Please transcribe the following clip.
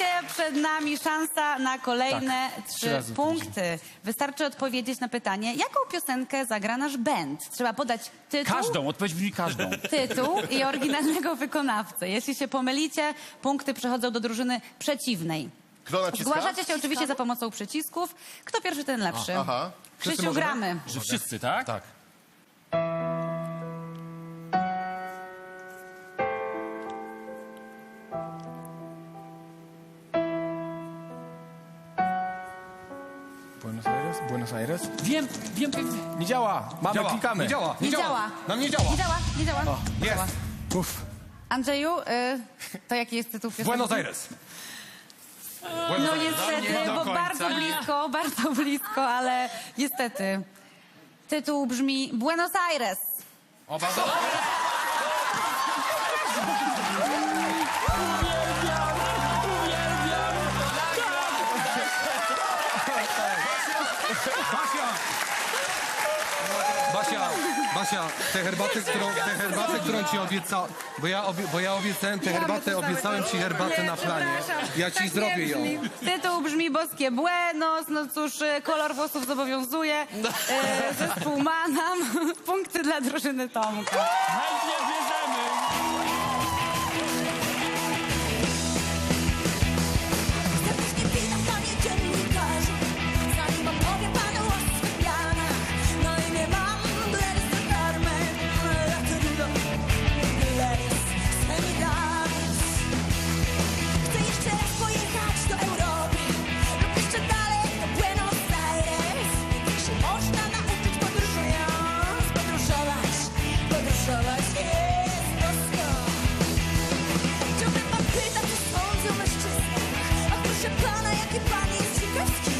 Oczywiście przed nami szansa na kolejne Tak, trzy trzy razy punkty. Wystarczy odpowiedzieć na pytanie, jaką piosenkę zagra nasz band. Trzeba podać tytuł, Każdą, odpowiedź brzmi każdą. tytuł i oryginalnego wykonawcę. Jeśli się pomylicie, punkty przechodzą do drużyny przeciwnej. Kto naciska? Zgłaszacie się oczywiście za pomocą przycisków. Kto pierwszy, ten lepszy. aha. Krzysiu, gramy. Że wszyscy, tak? Tak. Buenos Aires? Buenos Aires? Wiem, wiem, wiem. Nie działa. Mamy, Działa. klikamy. Nie działa. Nie działa. Nam nie działa. Nie działa, nie działa. Nie działa. Jest. Uf. Andrzeju, y, to jaki jest tytuł piosenki? Buenos Aires. No niestety, nie do bo końca. bardzo blisko, bardzo blisko, ale niestety. Tytuł brzmi Buenos Aires. Oba do... Basia, tę herbatę, którą, tę herbatę, którą ci obiecałem, bo ja, obie, bo ja obiecałem tę herbatę, obiecałem ci herbatę na planie. Ja ci Tak zrobię nie ją. brzmi. Tytuł brzmi Boskie Buenos, no cóż, y, kolor włosów zobowiązuje. E, zespół Manam. Punkty dla drużyny Tomka. Jest Just